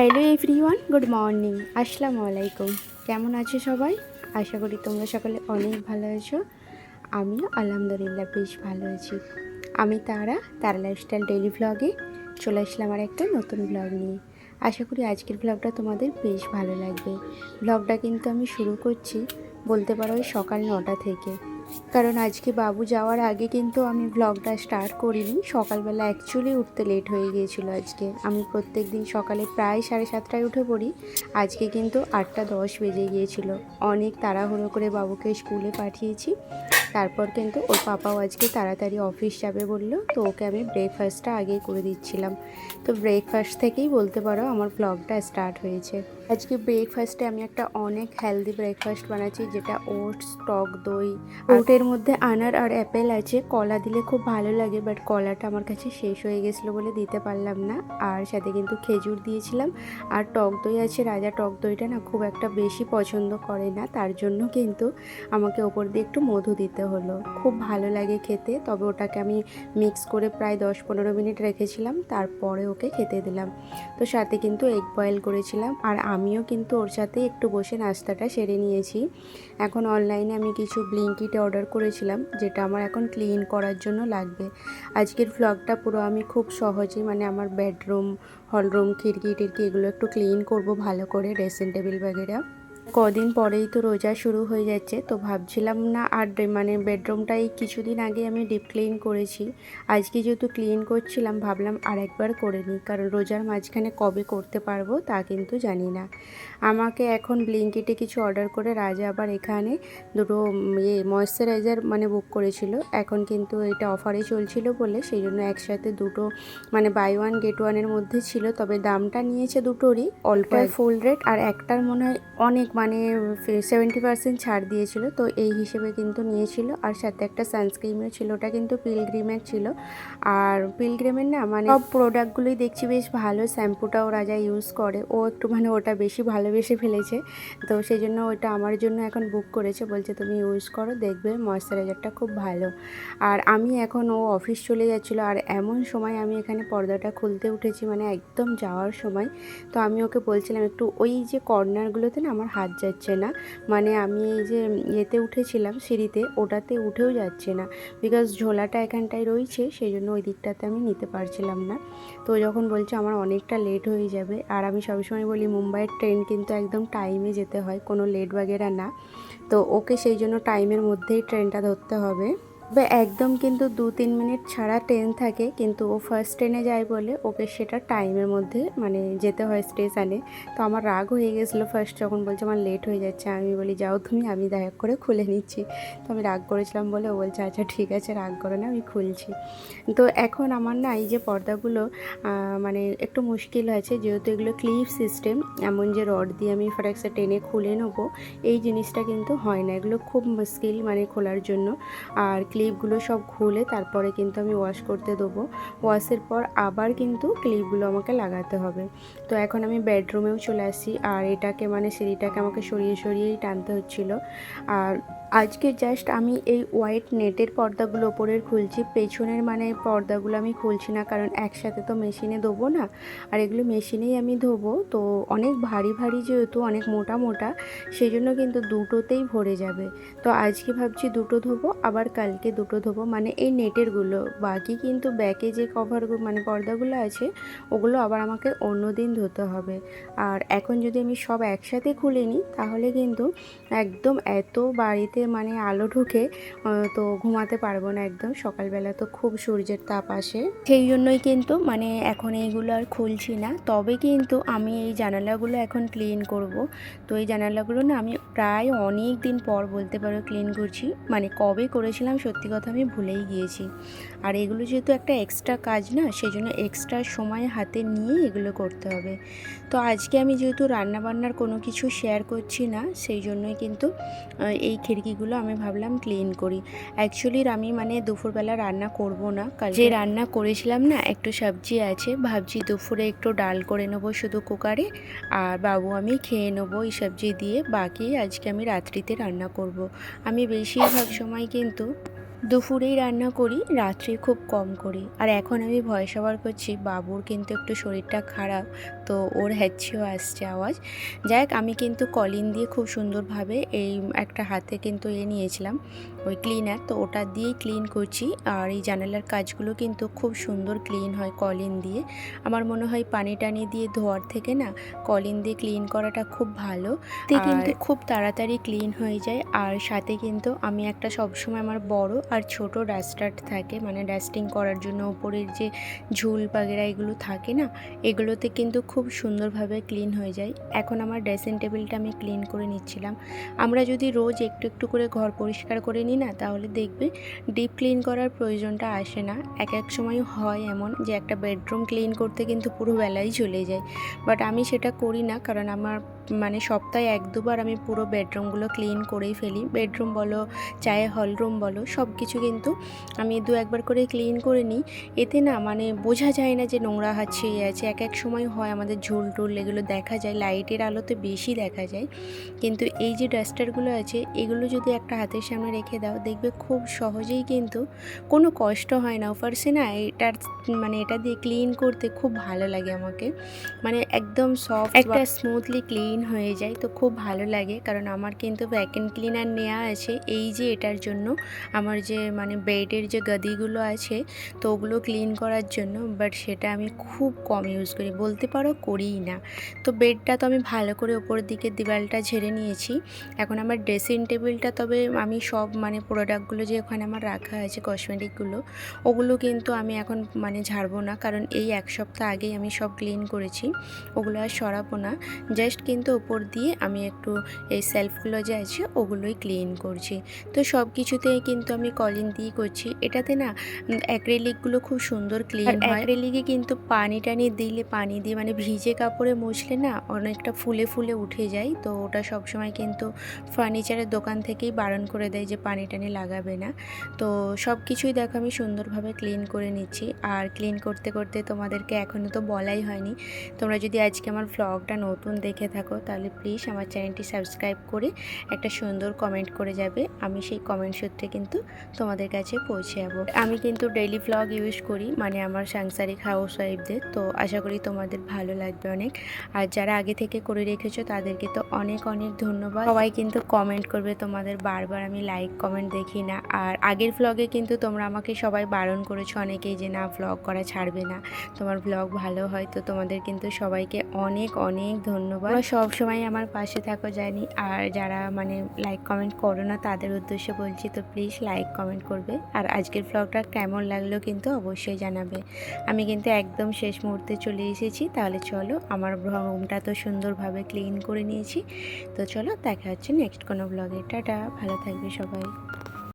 Hello everyone, good morning. আসসালামু আলাইকুম। কেমন আছো সবাই? আশা করি তোমরা সকলে অনেক ভালো আছো। আমিও আলহামদুলিল্লাহ বেশ ভালো আছি। আমি তারা তারা লাইফস্টাইল ডেইলি ব্লগে চলে আসলাম আর একটা নতুন ব্লগ নিয়ে। আশা করি আজকের ভ্লগটা তোমাদের বেশ ভালো লাগবে। ব্লগটা কিন্তু আমি শুরু করছি, বলতে পারো ওই সকাল নটা থেকে। কারণ আজকে বাবু যাওয়ার আগে কিন্তু আমি ব্লগটা স্টার্ট করিনি। সকালবেলা অ্যাকচুয়ালি উঠতে লেট হয়ে গিয়েছিল আজকে। আমি প্রত্যেক দিন সকালে প্রায় সাড়ে সাতটায় উঠে পড়ি। আজকে কিন্তু আটটা দশ বেজে গিয়েছিল। অনেক তাড়াহুড়ো করে বাবুকে স্কুলে পাঠিয়েছি। তারপর কিন্তু ওর পাপাও আজকে তাড়াতাড়ি অফিস যাবে বলল তো ওকে আমি ব্রেকফাস্টটা আগেই করে দিচ্ছিলাম। তো ব্রেকফাস্ট থেকেই বলতে পারো আমার ব্লগটা স্টার্ট হয়েছে। আজকে ব্রেকফাস্টে আমি একটা অনেক হেলদি ব্রেকফাস্ট বানাচ্ছি যেটা ওটস টক দই ওটের মধ্যে আনার আর অ্যাপেল আছে। কলা দিলে খুব ভালো লাগে বাট কলাটা আমার কাছে শেষ হয়ে গেছিল বলে দিতে পারলাম না। আর সাথে কিন্তু খেজুর দিয়েছিলাম। আর টক দই আছে রাজা টক দইটা না খুব একটা বেশি পছন্দ করে না তার জন্য কিন্তু আমাকে ওপর দিয়ে একটু মধু দিতে হলো। খুব ভালো লাগে খেতে। তবে ওটাকে আমি মিক্স করে প্রায় দশ পনেরো মিনিট রেখেছিলাম। তারপরে ওকে খেতে দিলাম। তো সাথে কিন্তু এগ বয়েল করেছিলাম। আর আমিও কিন্তু ওর সাথে একটু বসে নাস্তাটা সেরে নিয়েছি। এখন অনলাইনে আমি কিছু ব্লিঙ্কিটে অর্ডার করেছিলাম, যেটা আমার এখন ক্লিন করার জন্য লাগবে। আজকের ভ্লগটা পুরো আমি খুব সহজেই মানে আমার বেডরুম হলরুম খিড়কি টিড়কি এগুলো একটু ক্লিন করব ভালো করে ড্রেসিং টেবিল বাগেরা। কদিন পরেই তো রোজা শুরু হয়ে যাচ্ছে তো ভাবছিলাম না আর মানে বেডরুমটাই কিছুদিন আগে আমি ডিপ ক্লিন করেছি। আজকে যেহেতু ক্লিন করছিলাম ভাবলাম আরেকবার করে নিই কারণ রোজার মাঝখানে কবে করতে পারব তা কিন্তু জানি না। আমাকে এখন ব্লিঙ্কিটে কিছু অর্ডার করে রাজা আবার এখানে দুটো ইয়ে ময়শ্চারাইজার মানে বুক করেছিল। এখন কিন্তু এটা অফারে চলছিল বলে সেই জন্য একসাথে দুটো মানে বাই ওয়ান গেট ওয়ানের মধ্যে ছিল তবে দামটা নিয়েছে দুটোরই অল্প ফুল রেট আর একটার মনে হয় অনেক মানে সেভেন্টি পার্সেন্ট ছাড় দিয়েছিল। তো এই হিসেবে কিন্তু নিয়েছিল। আর সাথে একটা সানস্ক্রিমও ছিল। ওটা কিন্তু পিলগ্রিমের ছিল। আর পিলগ্রিমের না মানে সব প্রোডাক্টগুলোই দেখছি বেশ ভালো। শ্যাম্পুটাও রাজা ইউজ করে, ও একটু মানে ওটা বেশি ভালোবেসে ফেলেছে। তো সেই জন্য ওটা আমার জন্য এখন বুক করেছে। বলছে, তুমি ইউজ করো, দেখবে ময়শ্চারাইজারটা খুব ভালো। আর আমি এখন ও অফিস চলে যাচ্ছিল। আর এমন সময় আমি এখানে পর্দাটা খুলতে উঠেছি মানে একদম যাওয়ার সময়। তো আমি ওকে বলছিলাম, একটু ওই যে কর্নারগুলোতে না, আমার হাত যাচ্ছে না। মানে আমি এই যে ইয়েতে উঠেছিলাম সিঁড়িতে, ওটাতে উঠেও যাচ্ছে না। বিকজ ঝোলাটা এখানটায় রয়েছে সেই জন্য ওই দিকটাতে আমি নিতে পারছিলাম না। তো যখন বলছে আমার অনেকটা লেট হয়ে যাবে, আর আমি সবসময় বলি মুম্বাইয়ের ট্রেন কিন্তু একদম টাইমে যেতে হয়, কোনো লেট বাগেরা না। তো ওকে সেই জন্য টাইমের মধ্যেই ট্রেনটা ধরতে হবে। তবে একদম কিন্তু দু তিন মিনিট ছাড়া ট্রেন থাকে, কিন্তু ও ফার্স্ট ট্রেনে যায় বলে ওকে সেটা টাইমের মধ্যে মানে যেতে হয় স্টেশনে তো আমার রাগ হয়ে গেছিল ফার্স্ট যখন বলছে আমার লেট হয়ে যাচ্ছে, আমি বলি, যাও তুমি, আমি দেখা করে খুলে নিচ্ছি। তো আমি রাগ করেছিলাম বলে ও বলছে আচ্ছা ঠিক আছে, রাগ করে না, আমি খুলছি। তো এখন আমার না এই যে পর্দাগুলো মানে একটু মুশকিল আছে যেহেতু এগুলো ক্লিপ সিস্টেম এমন যে রড দিয়ে আমি ফটাক্সে টেনে খুলে নেব, এই জিনিসটা কিন্তু হয় না। এগুলো খুব মুশকিল মানে খোলার জন্য। আর ক্লিপগুলো সব খুলে তারপরে কিন্তু আমি ওয়াশ করতে দেবো। ওয়াশের পর আবার কিন্তু ক্লিপগুলো আমাকে লাগাতে হবে। তো এখন আমি বেডরুমেও চলে আসি। আর এটাকে মানে সিঁড়িটাকে আমাকে সরিয়ে সরিয়েই টানতে হচ্ছিল। আর আজকে জাস্ট আমি এই হোয়াইট নেটের পর্দাগুলো, ওপরের খুলছি। পেছনের মানে পর্দাগুলো আমি খুলছি না, কারণ একসাথে তো মেশিনে ধোবো না। আর এগুলো মেশিনেই আমি ধোবো, তো অনেক ভারী ভারী যেহেতু, অনেক মোটা মোটা সেই জন্য কিন্তু দুটোতেই ভরে যাবে। তো আজকে ভাবছি দুটো ধোবো, আবার কালকে দুটো ধোবো। মানে এই নেটেরগুলো বাকি কিন্তু ব্যাকে যে কভার মানে পর্দাগুলো আছে, ওগুলো আবার আমাকে অন্য দিন ধুতে হবে। আর এখন যদি আমি সব একসাথে খুলে নিই, তাহলে কিন্তু একদম এত বাড়িতে মানে আলো ঢুকে তো ঘুমাতে পারব না একদম। সকালবেলা তো খুব সূর্যের তাপ আসে। সেই জন্যই কিন্তু মানে এখন এইগুলো আর খুলছি না। তবে কিন্তু আমি এই জানালাগুলো এখন ক্লিন করব। তো এই জানালাগুলো না আমি প্রায় অনেক দিন পর বলতে পারো ক্লিন করছি। মানে কবে করেছিলাম সত্যি কথা আমি ভুলেই গিয়েছি। আর এগুলো যেহেতু একটা এক্সট্রা কাজ না সেই জন্য এক্সট্রা সময় হাতে নিয়ে এগুলো করতে হবে। তো আজকে আমি যেহেতু রান্নাবান্নার কোনো কিছু শেয়ার করছি না, সেই জন্যই কিন্তু এই খিড়কিগুলো আমি ভাবলাম ক্লিন করি। অ্যাকচুয়ালি আমি মানে দুপুরবেলা রান্না করব না। যে রান্না করেছিলাম না একটু সবজি আছে ভাবছি দুপুরে একটু ডাল করে নেব শুধু কুকারে আর বাবু আমি খেয়ে নেব এই সবজি দিয়ে বাকি আজকে আমি রাত্রিতে রান্না করব। আমি বেশিরভাগ সময় কিন্তু দুপুরেই রান্না করি রাত্রে খুব কম করি। আর এখন আমি ভয় সবার করছি বাবুর কিন্তু একটু শরীরটা খারাপ তো ওর হ্যাচ্ছেও আসছে আওয়াজ। যাই হোক আমি কিন্তু কলিন দিয়ে খুব সুন্দরভাবে এই একটা হাতে কিন্তু এ নিয়েছিলাম ওই ক্লিনার তো ওটা দিয়েই ক্লিন করছি আর এই জানালার কাজগুলো কিন্তু খুব সুন্দর ক্লিন হয় কলিন দিয়ে। আমার মনে হয় পানি টানি দিয়ে ধোয়ার থেকে না কলিন দিয়ে ক্লিন করাটা খুব ভালো। কিন্তু খুব তাড়াতাড়ি ক্লিন হয়ে যায় আর সাথে কিন্তু আমি একটা সবসময় আমার বড় আর ছোট ডাস্টার থাকে মানে ডাস্টিং করার জন্য ওপরের যে ঝুল বাগেরা এগুলো থাকে না এগুলোতে কিন্তু খুব সুন্দরভাবে ক্লিন হয়ে যায়। এখন আমার ড্রেসিং টেবিলটা আমি ক্লিন করে নিচ্ছিলাম। আমরা যদি রোজ একটু একটু করে ঘর পরিষ্কার করে নিই না, তাহলে দেখবে ডিপ ক্লিন করার প্রয়োজনটা আসে না। এক এক সময় হয় এমন যে একটা বেডরুম ক্লিন করতে কিন্তু পুরো বেলাই চলে যায়। বাট আমি সেটা করি না, কারণ আমার মানে সপ্তাহে এক দুবার আমি পুরো বেডরুমগুলো ক্লিন করেই ফেলি। বেডরুম বলো, চায়ে হলরুম বলো, সব কিছু কিন্তু আমি দু একবার করে ক্লিন করে নিই। এতে না মানে বোঝা যায় না যে নোংরা ইয়ে আছে। এক এক সময় হয় আমাদের ঝুল টুল এগুলো দেখা যায় লাইটের আলোতে বেশি দেখা যায়। কিন্তু এই যে ডাস্টারগুলো আছে এগুলো যদি একটা হাতের সামনে রেখে দাও দেখবে খুব সহজেই কিন্তু কোনো কষ্ট হয় না। ফার্সে না এটার মানে এটা দিয়ে ক্লিন করতে খুব ভালো লাগে আমাকে। মানে একদম সফট একটা স্মুথলি ক্লিন হয়ে যায় তো খুব ভালো লাগে। কারণ আমার কিন্তু ভ্যাকেন ক্লিনার নেওয়া আছে এই যে এটার জন্য। আমার যে মানে বেডের যে গদিগুলো আছে তো ওগুলো ক্লিন করার জন্য। বাট সেটা আমি খুব কম ইউজ করি। বলতে পারো করিই না। তো বেডটা তো আমি ভালো করে ওপরের দিকে দেওয়ালটা ঝেড়ে নিয়েছি। এখন আমার ড্রেসিং টেবিলটা তবে আমি সব মানে প্রোডাক্টগুলো যে ওখানে আমার রাখা আছে কসমেটিকগুলো ওগুলো কিন্তু আমি এখন মানে ঝাড়বো না। কারণ এই এক সপ্তাহ আগেই আমি সব ক্লিন করেছি ওগুলো আর সরাবো না। জাস্ট কিন্তু ওপর দিয়ে আমি একটু এই সেলফগুলো যে আছে ওগুলোই ক্লিন করছি। তো সব কিছুতেই কিন্তু আমি কলিন দিয়ে করছি। এটাতে না অ্যাক্রেলিকগুলো খুব সুন্দর ক্লিন হয়। অ্যাক্রেলিকে কিন্তু পানি টানি দিলে পানি দিয়ে মানে ভিজে কাপড়ে মুছলে না অনেকটা ফুলে ফুলে উঠে যায়। তো ওটা সবসময় কিন্তু ফার্নিচারের দোকান থেকেই বারণ করে দেয় যে পানি টানি লাগাবে না। তো সব কিছুই দেখো আমি সুন্দরভাবে ক্লিন করে নিচ্ছি। আর ক্লিন করতে করতে তোমাদেরকে এখনও তো বলাই হয়নি। তোমরা যদি আজকে আমার ভ্লগটা নতুন দেখে থাকো, তাহলে প্লিজ আমার চ্যানেলটি সাবস্ক্রাইব করে একটা সুন্দর কমেন্ট করে যাবে। আমি সেই কমেন্ট সূত্রে কিন্তু তোমাদের কাছে পৌঁছে যাব আমি কিন্তু ডেইলি ভ্লগ ইউজ করি মানে আমার সাংসারিক হাউস ওয়াইফদের তো আশা করি তোমাদের ভালো লাগবে অনেক। আর যারা আগে থেকে করে রেখেছো, তাদেরকে তো অনেক অনেক ধন্যবাদ। সবাই কিন্তু কমেন্ট করবে তোমাদের বারবার, আমি লাইক কমেন্ট দেখি না। আর আগের ভ্লগে কিন্তু তোমরা আমাকে সবাই বারণ করেছ অনেকেই যে, না ভ্লগ করা ছাড়বে না। তোমার ভ্লগ ভালো হয়। তো তোমাদের কিন্তু সবাইকে অনেক অনেক ধন্যবাদ। সব সময় আমার পাশে থাকো, জানি। আর যারা মানে লাইক কমেন্ট করো না, তাদের উদ্দেশ্যে বলছি, তো প্লিজ লাইক কমেন্ট করবে। আর আজকের ভ্লগটা কেমন লাগল কিন্তু অবশ্যই জানাবে। আমি কিন্তু একদম শেষ মুহূর্তে চলে এসেছি, তাহলে চলো, আমার রুমটা তো সুন্দরভাবে ক্লিন করে নিয়েছি। তো চলো, দেখা হচ্ছে নেক্সট কোনো ব্লগে টাটা, ভালো থাকবে সবাই।